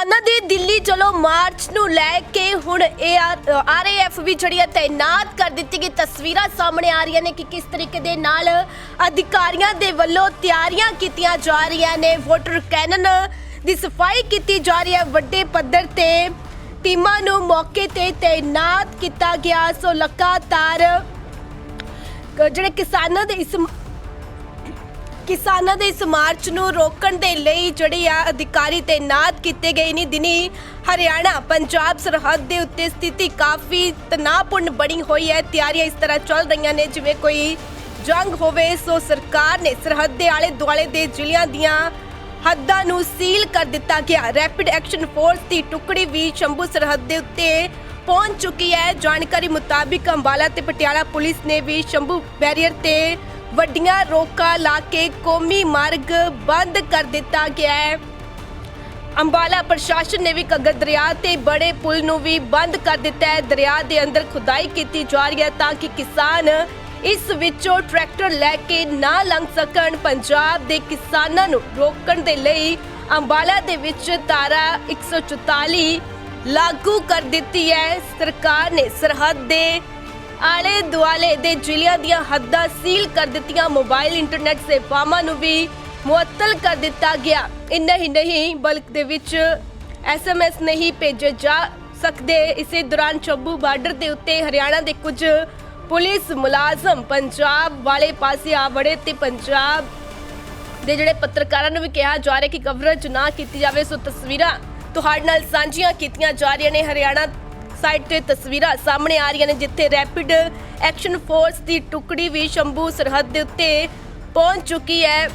ਕਿਸਾਨਾਂ ਦੀ ਦਿੱਲੀ ਚਲੋ ਮਾਰਚ ਨੂੰ ਲੈ ਕੇ ਹੁਣ ਆਰਏਐਫ ਵੀ ਜਿਹੜੀ ਹੈ ਤਾਇਨਾਤ ਕਰ ਦਿੱਤੀ ਗਈ। ਤਸਵੀਰਾਂ ਸਾਹਮਣੇ ਆ ਰਹੀਆਂ ਨੇ ਕਿ ਕਿਸ ਤਰੀਕੇ ਦੇ ਨਾਲ ਅਧਿਕਾਰੀਆਂ ਦੇ ਵੱਲੋਂ ਤਿਆਰੀਆਂ ਕੀਤੀਆਂ ਜਾ ਰਹੀਆਂ ਨੇ। ਵੋਟਰ ਕੈਨਨ ਦੀ ਸਫ਼ਾਈ ਕੀਤੀ ਜਾ ਰਹੀ ਹੈ। ਵੱਡੇ ਪੱਧਰ ਤੇ ਟੀਮਾਂ ਨੂੰ ਮੌਕੇ ਤੇ ਤਾਇਨਾਤ ਕੀਤਾ ਗਿਆ। ਸੋ ਲਗਾਤਾਰ ਜਿਹੜੇ ਕਿਸਾਨਾਂ ਦੇ ਇਸ ਕਿਸਾਨਾਂ ਦੇ ਇਸ ਮਾਰਚ ਨੂੰ ਰੋਕਣ ਦੇ ਲਈ ਜਿਹੜੇ ਆ ਅਧਿਕਾਰੀ ਤਾਇਨਾਤ ਕੀਤੇ ਗਏ ਨੇ, ਦਿਨੀ ਹਰਿਆਣਾ, ਪੰਜਾਬ ਸਰਹੱਦ ਦੇ ਉੱਤੇ ਸਥਿਤੀ ਕਾਫੀ ਤਣਾਅਪੂਰਨ ਬਣੀ ਹੋਈ ਹੈ। ਤਿਆਰੀਆਂ ਇਸ ਤਰ੍ਹਾਂ ਚੱਲ ਰਹੀਆਂ ਨੇ, ਜਿਵੇਂ ਕੋਈ ਜੰਗ ਹੋਵੇ, ਸੋ ਸਰਕਾਰ ਨੇ ਸਰਹੱਦ ਦੇ ਆਲੇ ਦੁਆਲੇ ਦੇ ਜ਼ਿਲ੍ਹਿਆਂ ਦੀਆਂ ਹੱਦਾਂ ਨੂੰ ਸੀਲ ਕਰ ਦਿੱਤਾ ਗਿਆ। ਰੈਪਿਡ ਐਕਸ਼ਨ ਫੋਰਸ ਦੀ ਟੁਕੜੀ ਵੀ ਸ਼ੰਭੂ ਸਰਹੱਦ ਦੇ ਉੱਤੇ ਪਹੁੰਚ ਚੁੱਕੀ ਹੈ। ਜਾਣਕਾਰੀ ਮੁਤਾਬਿਕ ਅੰਬਾਲਾ ਤੇ ਪਟਿਆਲਾ ਪੁਲਿਸ ਨੇ ਵੀ ਸ਼ੰਭੂ ਬੈਰੀਅਰ ਤੇ ਵੱਡੀਆਂ ਰੋਕਾਂ ਲਾ ਕੇ ਕੌਮੀ ਮਾਰਗ ਬੰਦ ਕਰ ਦਿੱਤਾ ਗਿਆ ਹੈ। ਅੰਬਾਲਾ ਪ੍ਰਸ਼ਾਸਨ ਨੇ ਵੀ ਘੱਗਰ ਦਰਿਆ ਤੇ ਬੜੇ ਪੁਲ ਨੂੰ ਵੀ ਬੰਦ ਕਰ ਦਿੱਤਾ ਹੈ। ਦਰਿਆ ਦੇ ਅੰਦਰ ਖੁਦਾਈ ਕੀਤੀ ਜਾ ਰਹੀ ਹੈ ਤਾਂ ਕਿ ਕਿਸਾਨ ਇਸ ਵਿੱਚੋਂ ਟਰੈਕਟਰ ਲੈ ਕੇ ਨਾ ਲੰਘ ਸਕਣ। ਪੰਜਾਬ ਦੇ ਕਿਸਾਨਾਂ ਨੂੰ ਰੋਕਣ ਦੇ ਲਈ ਅੰਬਾਲਾ ਦੇ ਵਿੱਚ ਧਾਰਾ 144 ਲਾਗੂ ਕਰ ਦਿੱਤੀ ਹੈ। ਸਰਕਾਰ ਨੇ ਸਰਹੱਦ ਦੇ ਆਲੇ ਦੁਆਲੇ ਦੇ ਜ਼ਿਲ੍ਹਿਆਂ ਦੀਆਂ ਹੱਦਾਂ ਸੀਲ ਕਰ ਦਿੱਤੀਆਂ ਮੋਬਾਈਲ ਇੰਟਰਨੈਟ ਸੇਵਾਵਾਂ ਨੂੰ ਵੀ ਮੁਅੱਤਲ ਕਰ ਦਿੱਤਾ ਗਿਆ। ਇੰਨਾ ਹੀ ਨਹੀਂ, ਬਲਕ ਦੇ ਵਿੱਚ ਐਸਐਮਐਸ ਨਹੀਂ ਭੇਜੇ ਜਾ ਸਕਦੇ। ਇਸੇ ਦੌਰਾਨ ਚੰਬੂ ਬਾਰਡਰ ਦੇ ਉੱਤੇ ਹਰਿਆਣਾ ਦੇ ਕੁਝ ਪੁਲਿਸ ਮੁਲਾਜ਼ਮ ਪੰਜਾਬ ਵਾਲੇ ਪਾਸੇ ਆ ਵੜੇ ਤੇ ਪੰਜਾਬ ਦੇ ਜਿਹੜੇ ਪੱਤਰਕਾਰਾਂ ਨੂੰ ਵੀ ਕਿਹਾ ਜਾ ਰਿਹਾ ਕਿ ਕਵਰੇਜ ਨਾ ਕੀਤੀ ਜਾਵੇ, ਸੋ ਤਸਵੀਰਾਂ ਤੁਹਾਡੇ ਨਾਲ ਸਾਂਝੀਆਂ ਕੀਤੀਆਂ ਜਾ ਰਹੀਆਂ ਨੇ। ਹਰਿਆਣਾ ਸਾਈਟ ਤੇ ਤਸਵੀਰਾਂ ਸਾਹਮਣੇ ਆ ਰਹੀਆਂ ਨੇ, ਜਿੱਥੇ ਰੈਪਿਡ ਐਕਸ਼ਨ ਫੋਰਸ ਦੀ ਟੁਕੜੀ ਵੀ ਸ਼ੰਭੂ ਸਰਹੱਦ ਦੇ ਉੱਤੇ ਪਹੁੰਚ ਚੁੱਕੀ ਹੈ।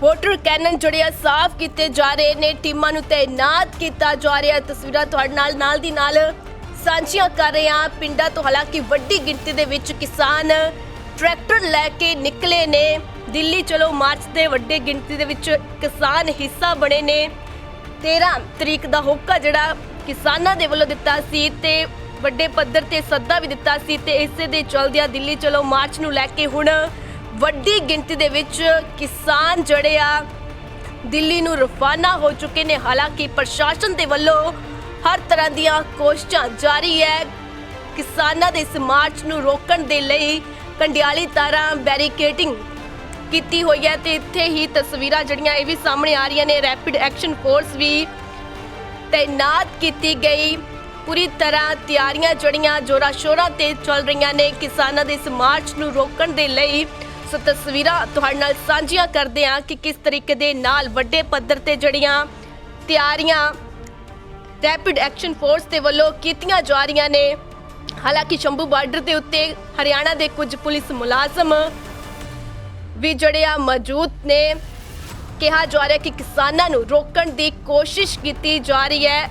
ਵੋਟਰ ਕੈਨਨ ਜਿਹੜੇ ਆ, ਸਾਫ਼ ਕੀਤੇ ਜਾ ਰਹੇ ਨੇ, ਟੀਮਾਂ ਨੂੰ ਤਾਇਨਾਤ ਕੀਤਾ ਜਾ ਰਿਹਾ ਤਸਵੀਰਾਂ ਤੁਹਾਡੇ ਨਾਲ ਨਾਲ ਦੀ ਨਾਲ ਸਾਂਝੀਆਂ ਕਰ ਰਹੇ ਹਾਂ। ਪਿੰਡਾਂ ਤੋਂ ਹਾਲਾਂਕਿ ਵੱਡੀ ਗਿਣਤੀ ਦੇ ਵਿੱਚ ਕਿਸਾਨ ਟਰੈਕਟਰ ਲੈ ਕੇ ਨਿਕਲੇ ਨੇ। ਦਿੱਲੀ ਚਲੋ, ਮਾਰਚ ਦੇ ਵੱਡੇ ਗਿਣਤੀ ਦੇ ਵਿੱਚ ਕਿਸਾਨ ਹਿੱਸਾ ਬਣੇ ਨੇ। 13 ਤਰੀਕ ਦਾ ਹੋਕਾ ਜਿਹੜਾ ਕਿਸਾਨਾਂ ਦੇ ਵੱਲੋਂ ਦਿੱਤਾ ਸੀ ਤੇ ਵੱਡੇ ਪੱਧਰ ਤੇ ਸੱਦਾ ਵੀ ਦਿੱਤਾ ਸੀ ਤੇ ਇਸੇ ਦੇ ਚਲਦਿਆਂ ਦਿੱਲੀ ਚਲੋ ਮਾਰਚ ਨੂੰ ਲੈ ਕੇ ਹੁਣ ਵੱਡੀ ਗਿਣਤੀ ਦੇ ਵਿੱਚ ਕਿਸਾਨ ਜਿਹੜੇ ਆ, ਦਿੱਲੀ ਨੂੰ ਰਵਾਨਾ ਹੋ ਚੁੱਕੇ ਨੇ। ਹਾਲਾਂਕਿ ਪ੍ਰਸ਼ਾਸਨ ਦੇ ਵੱਲੋਂ ਹਰ ਤਰ੍ਹਾਂ ਦੀਆਂ ਕੋਸ਼ਿਸ਼ਾਂ ਜਾਰੀ ਹੈ। ਕਿਸਾਨਾਂ ਦੇ ਇਸ ਮਾਰਚ ਨੂੰ ਰੋਕਣ ਦੇ ਲਈ ਕੰਡਿਆਲੀ ਤਾਰਾਂ ਬੈਰੀਕੇਟਿੰਗ ਕੀਤੀ ਹੋਈ ਹੈ ਤੇ ਇੱਥੇ ਹੀ ਤਸਵੀਰਾਂ ਜਿਹੜੀਆਂ ਇਹ ਵੀ ਸਾਹਮਣੇ ਆ ਰਹੀਆਂ ਨੇ। ਰੈਪਿਡ ਐਕਸ਼ਨ ਫੋਰਸ ਵੀ ਤਾਇਨਾਤ ਕੀਤੀ ਗਈ ਪੂਰੀ ਤਰ੍ਹਾਂ ਤਿਆਰੀਆਂ ਜੜੀਆਂ ਜੋਰਾ ਸ਼ੋਰਾਂ ਤੇ ਚੱਲ ਰਹੀਆਂ ਨੇ ਕਿਸਾਨਾਂ ਦੇ ਇਸ ਮਾਰਚ ਨੂੰ ਰੋਕਣ ਦੇ ਲਈ ਸੋ ਤਸਵੀਰਾਂ ਤੁਹਾਡੇ ਨਾਲ ਸਾਂਝੀਆਂ ਕਰਦੇ ਹਾਂ ਕਿ ਕਿਸ ਤਰੀਕੇ ਦੇ ਨਾਲ ਵੱਡੇ ਪੱਧਰ ਤੇ ਜੜੀਆਂ ਤਿਆਰੀਆਂ ਰੈਪਿਡ ਐਕਸ਼ਨ ਫੋਰਸ ਦੇ ਵੱਲੋਂ ਕੀਤੀਆਂ ਜਾ ਰਹੀਆਂ ਨੇ ਹਾਲਾਂਕਿ ਸ਼ੰਭੂ ਬਾਰਡਰ ਦੇ ਉੱਤੇ ਹਰਿਆਣਾ ਦੇ ਕੁਝ ਪੁਲਿਸ ਮੁਲਾਜ਼ਮ ਵੀ ਜਿਹੜੇ ਆ ਮੌਜੂਦ ਨੇ ਕਿਹਾ ਜਾ ਰਿਹਾ ਕਿ ਕਿਸਾਨਾਂ ਨੂੰ ਰੋਕਣ ਦੀ ਕੋਸ਼ਿਸ਼ ਕੀਤੀ ਜਾ ਰਹੀ ਹੈ।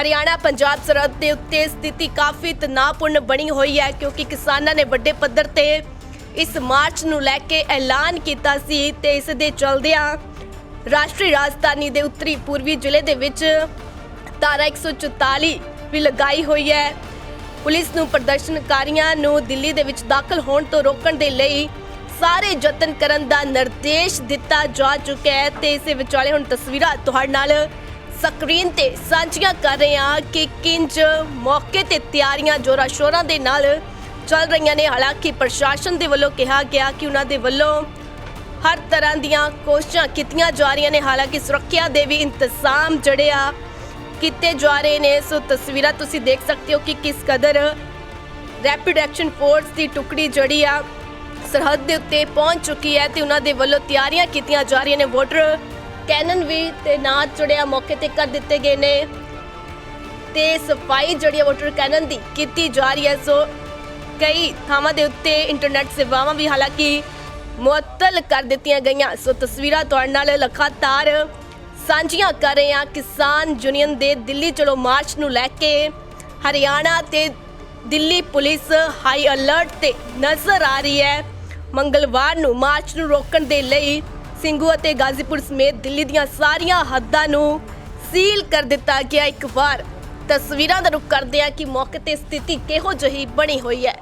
ਹਰਿਆਣਾ, ਪੰਜਾਬ ਸਰਹੱਦ ਦੇ ਉੱਤੇ ਸਥਿਤੀ ਕਾਫੀ ਤਣਾਅਪੂਰਨ ਬਣੀ ਹੋਈ ਹੈ ਕਿਉਂਕਿ ਕਿਸਾਨਾਂ ਨੇ ਵੱਡੇ ਪੱਧਰ ਤੇ ਇਸ ਮਾਰਚ ਨੂੰ ਲੈ ਕੇ ਐਲਾਨ ਕੀਤਾ ਸੀ ਤੇ ਇਸ ਦੇ ਚਲਦਿਆਂ ਰਾਸ਼ਟਰੀ ਰਾਜਧਾਨੀ ਦੇ ਉੱਤਰੀ ਪੂਰਬੀ ਜ਼ਿਲ੍ਹੇ ਦੇ ਵਿੱਚ ਧਾਰਾ 144 ਵੀ ਲਗਾਈ ਹੋਈ ਹੈ। ਪੁਲਿਸ ਨੂੰ ਪ੍ਰਦਰਸ਼ਨਕਾਰੀਆਂ ਨੂੰ ਦਿੱਲੀ ਦੇ ਵਿੱਚ ਦਾਖਲ ਹੋਣ ਤੋਂ ਰੋਕਣ ਦੇ ਲਈ ਸਾਰੇ ਯਤਨ ਕਰਨ ਦਾ ਨਿਰਦੇਸ਼ ਦਿੱਤਾ ਜਾ ਚੁੱਕਿਆ ਹੈ ਤੇ ਇਸੇ ਵਿਚਾਲੇ ਹੁਣ ਤਸਵੀਰਾਂ ਤੁਹਾਡੇ ਨਾਲ ਸਕਰੀਨ ਤੇ ਸਾਂਝੀਆਂ ਕਰ ਰਹੇ ਹਾਂ ਕਿ ਕਿੰਜ ਮੌਕੇ ਤੇ ਤਿਆਰੀਆਂ, ਜੋਰਾ ਸ਼ੋਰਾਂ ਦੇ ਨਾਲ ਚੱਲ ਰਹੀਆਂ ਨੇ। ਹਾਲਾਂਕਿ ਪ੍ਰਸ਼ਾਸਨ ਦੇ ਵੱਲੋਂ ਕਿਹਾ ਗਿਆ ਕਿ ਉਹਨਾਂ ਦੇ ਵੱਲੋਂ ਹਰ ਤਰ੍ਹਾਂ ਦੀਆਂ ਕੋਸ਼ਿਸ਼ਾਂ ਕੀਤੀਆਂ ਜਾ ਰਹੀਆਂ ਨੇ। ਹਾਲਾਂਕਿ ਸੁਰੱਖਿਆ ਦੇ ਵੀ ਇੰਤਜ਼ਾਮ ਜਿਹੜੇ ਆ ਕੀਤੇ ਜਾ ਰਹੇ ਨੇ। ਸੋ ਤਸਵੀਰਾਂ ਤੁਸੀਂ ਦੇਖ ਸਕਦੇ ਹੋ ਕਿ ਕਿਸ ਕਦਰ ਰੈਪਿਡ ਐਕਸ਼ਨ ਫੋਰਸ ਦੀ ਟੁਕੜੀ ਜਿਹੜੀ ਆ ਸਰਹੱਦ ਦੇ ਉੱਤੇ ਪਹੁੰਚ ਚੁੱਕੀ ਹੈ ਤੇ ਉਹਨਾਂ ਦੇ ਵੱਲੋਂ ਤਿਆਰੀਆਂ ਕੀਤੀਆਂ ਜਾ ਰਹੀਆਂ ਨੇ। ਵੋਟਰ ਕੈਨਨ ਵੀ ਤੇ ਨਾਚ ਜੁੜਿਆ ਮੌਕੇ ਤੇ ਕਰ ਦਿੱਤੇ ਗਏ ਨੇ। ਤੇ ਸਫ਼ਾਈ ਜਿਹੜੀ ਹੈ ਵੋਟਰ ਕੈਨਨ ਦੀ ਕੀਤੀ ਜਾ ਰਹੀ ਹੈ। ਸੋ ਕਈ ਥਾਵਾਂ ਦੇ ਉੱਤੇ ਇੰਟਰਨੈਟ ਸੇਵਾਵਾਂ ਵੀ ਹਾਲਾਂਕਿ ਮੁਅੱਤਲ ਕਰ ਦਿੱਤੀਆਂ ਗਈਆਂ। ਸੋ ਤਸਵੀਰਾਂ ਤੁਹਾਡੇ ਨਾਲ ਲਗਾਤਾਰ ਸਾਂਝੀਆਂ ਕਰ ਰਹੇ ਹਾਂ। ਕਿਸਾਨ ਯੂਨੀਅਨ ਦੇ ਦਿੱਲੀ ਚਲੋ ਮਾਰਚ ਨੂੰ ਲੈ ਕੇ ਹਰਿਆਣਾ ਤੇ ਦਿੱਲੀ ਪੁਲਿਸ ਹਾਈ ਅਲਰਟ ਤੇ ਨਜ਼ਰ ਆ ਰਹੀ ਹੈ। ਮੰਗਲਵਾਰ ਨੂੰ ਮਾਰਚ ਨੂੰ ਰੋਕਣ ਦੇ ਲਈ ਸਿੰਘੂ ਅਤੇ ਗਾਜ਼ੀਪੁਰ ਸਮੇਤ ਦਿੱਲੀ ਦੀਆਂ ਸਾਰੀਆਂ ਹੱਦਾਂ ਨੂੰ ਸੀਲ ਕਰ ਦਿੱਤਾ ਗਿਆ ਇੱਕ ਵਾਰ। ਤਸਵੀਰਾਂ ਦਾ ਰੁਖ ਕਰਦੇ ਆ ਕਿ ਮੌਕੇ ਤੇ ਸਥਿਤੀ ਕਿਹੋ ਜਿਹੀ ਬਣੀ ਹੋਈ ਹੈ।